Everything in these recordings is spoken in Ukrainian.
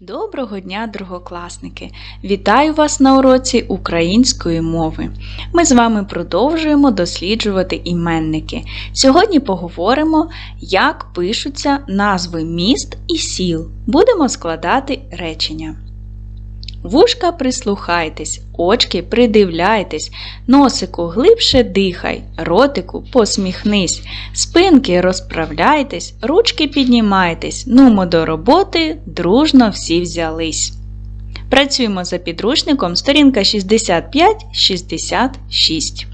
Доброго дня, другокласники! Вітаю вас на уроці української мови. Ми з вами продовжуємо досліджувати іменники. Сьогодні поговоримо, як пишуться назви міст і сіл. Будемо складати речення. Вушка прислухайтесь, очки придивляйтесь, носику глибше дихай, ротику посміхнись, спинки розправляйтесь, ручки піднімайтесь, нумо до роботи, дружно всі взялись. Працюємо за підручником сторінка 65-66.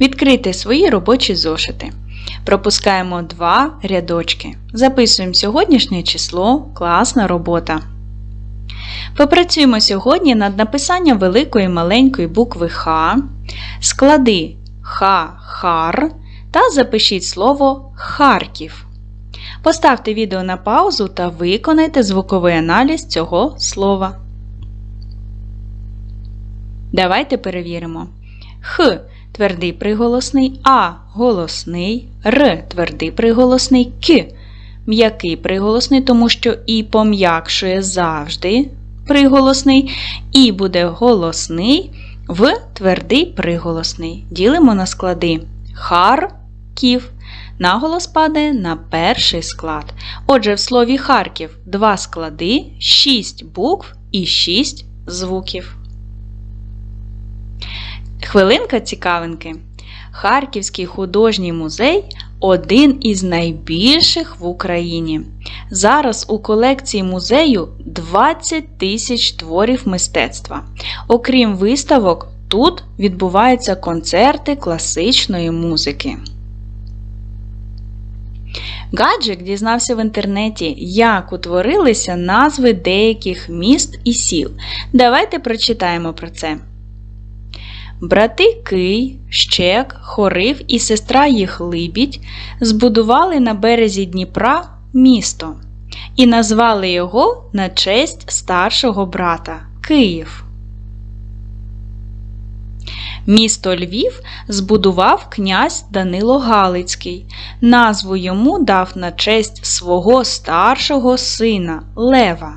Відкрийте свої робочі зошити. Пропускаємо два рядочки. Записуємо сьогоднішнє число, класна робота. Попрацюємо сьогодні над написанням великої маленької букви Х, склади Х, Хар та запишіть слово Харків. Поставте відео на паузу та виконайте звуковий аналіз цього слова. Давайте перевіримо. Х твердий приголосний, А голосний, Р твердий приголосний, К м'який приголосний, тому що І пом'якшує завжди приголосний, І буде голосний в твердий приголосний. Ділимо на склади Харків. Наголос падає на перший склад. Отже, в слові Харків два склади, 6 букв і 6 звуків. Хвилинка цікавинки. Харківський художній музей один із найбільших в Україні. Зараз у колекції музею 20 тисяч творів мистецтва. Окрім виставок, тут відбуваються концерти класичної музики. Гаджик дізнався в інтернеті, як утворилися назви деяких міст і сіл. Давайте прочитаємо про це. Брати Кий, Щек, Хорив і сестра їх Либідь збудували на березі Дніпра місто і назвали його на честь старшого брата Київ. Місто Львів збудував князь Данило Галицький. Назву йому дав на честь свого старшого сина Лева.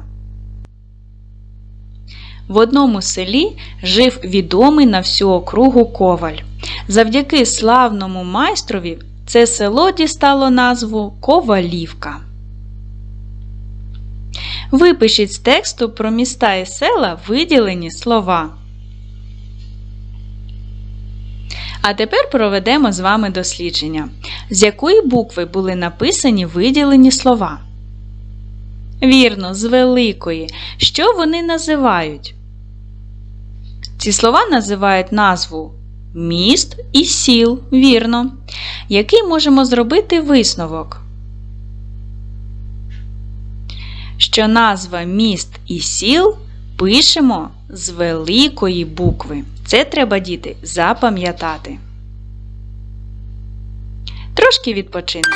В одному селі жив відомий на всю округу коваль. Завдяки славному майстрові це село дістало назву Ковалівка. Випишіть з тексту про міста і села виділені слова. А тепер проведемо з вами дослідження, з якої букви були написані виділені слова. Вірно, з великої. Що вони називають? Ці слова називають назву міст і сіл, вірно. Який можемо зробити висновок? Що назва міст і сіл пишемо з великої букви. Це треба діти запам'ятати. Трошки відпочинемо.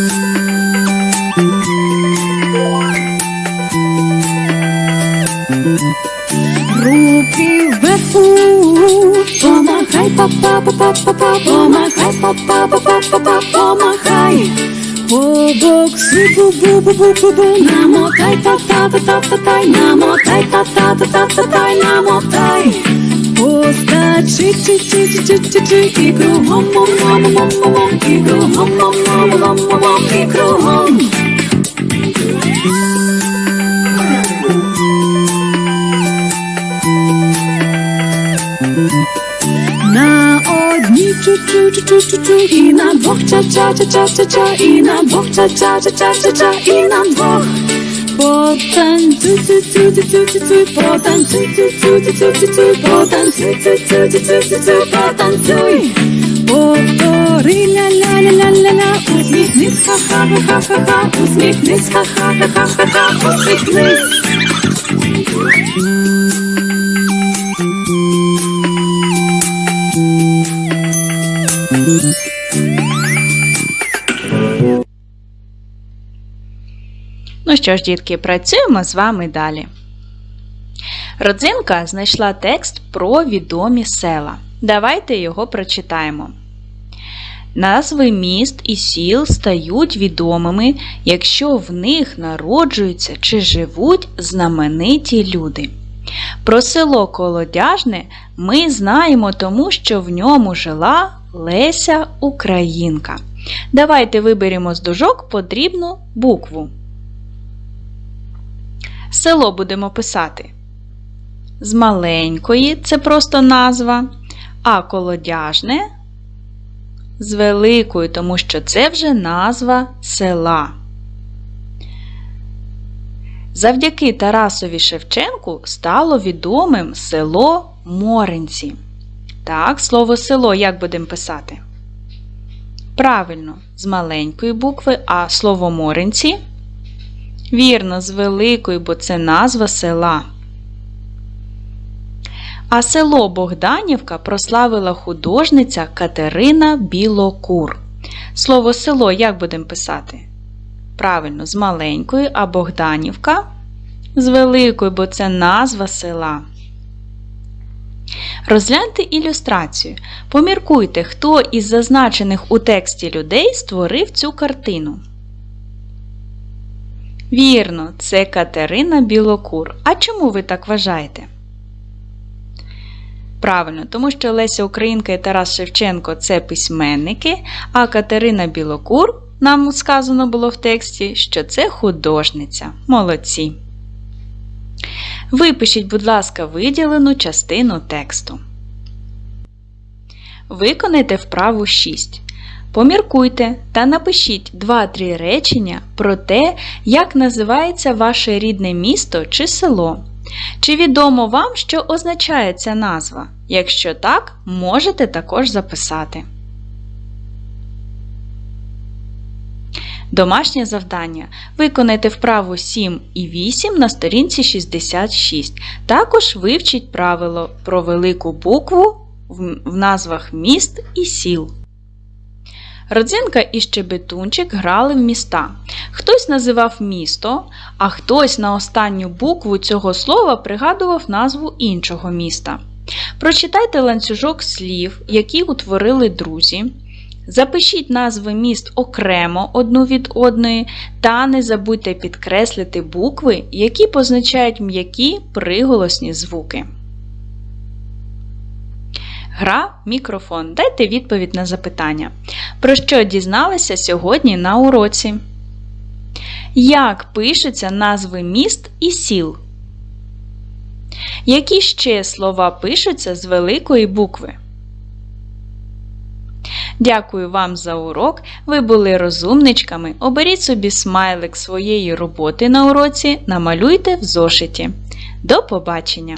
Руки вверху, помахай, папа, папа, папа, помахай, папа, папа, папа, помахай. Побокси, бу-бу-бу-бу-бу, намотай, та-та-та-та-та-тай, намотай, та-та-та-та-та-тай, намотай. Постачи, чи чи чи чи чи чи і кругом, мом мом мом мом і кругом, мом мом мом мом і кругом. На одній чу-чу-чу-чу-чу, і на двох ча-ча-ча-ча-ча-ча, і на двох ча-ча-ча-ча-ча-ча, і на двох. Потанцюй, цюй, цюй, цюй, цюй, цюй, цюй, потанцюй, цюй, цюй, цюй, цюй, цюй, цюй, потанцюй, цюй, цюй, цюй, цюй, цюй, цюй, потанцюй. Повтори ля-ля-ля-ля-ля-ля, усміхнись, ха-ха-ха-ха-ха, усміхнись, ха-ха-ха-ха-ха, усміхнись. Що ж, дітки, працюємо з вами далі. Родзинка знайшла текст про відомі села. Давайте його прочитаємо. Назви міст і сіл стають відомими, якщо в них народжуються чи живуть знамениті люди. Про село Колодяжне ми знаємо тому, що в ньому жила Леся Українка. Давайте виберемо з дужок потрібну букву. Село будемо писати. З маленької це просто назва, а колодяжне з великою, тому що це вже назва села. Завдяки Тарасові Шевченку стало відомим село Моринці. Так, слово село як будемо писати? Правильно, з маленької букви, а слово Моринці? Вірно, з великої, бо це назва села. А село Богданівка прославила художниця Катерина Білокур. Слово село як будемо писати? Правильно, з маленької, а Богданівка з великої, бо це назва села. Розгляньте ілюстрацію. Поміркуйте, хто із зазначених у тексті людей створив цю картину. Вірно, це Катерина Білокур. А чому ви так вважаєте? Правильно, тому що Леся Українка і Тарас Шевченко це письменники, а Катерина Білокур, нам сказано було в тексті, що це художниця. Молодці. Випишіть, будь ласка, виділену частину тексту. Виконайте вправу 6. Поміркуйте та напишіть 2-3 речення про те, як називається ваше рідне місто чи село. Чи відомо вам, що означає ця назва? Якщо так, можете також записати. Домашнє завдання. Виконайте вправу 7 і 8 на сторінці 66. Також вивчіть правило про велику букву в назвах міст і сіл. Родзинка і Щебетунчик грали в міста. Хтось називав місто, а хтось на останню букву цього слова пригадував назву іншого міста. Прочитайте ланцюжок слів, які утворили друзі. Запишіть назви міст окремо одну від одної, та не забудьте підкреслити букви, які позначають м'які приголосні звуки. Гра мікрофон. Дайте відповідь на запитання. Про що дізналися сьогодні на уроці? Як пишуться назви міст і сіл? Які ще слова пишуться з великої букви? Дякую вам за урок. Ви були розумничками. Оберіть собі смайлик своєї роботи на уроці, намалюйте в зошиті. До побачення!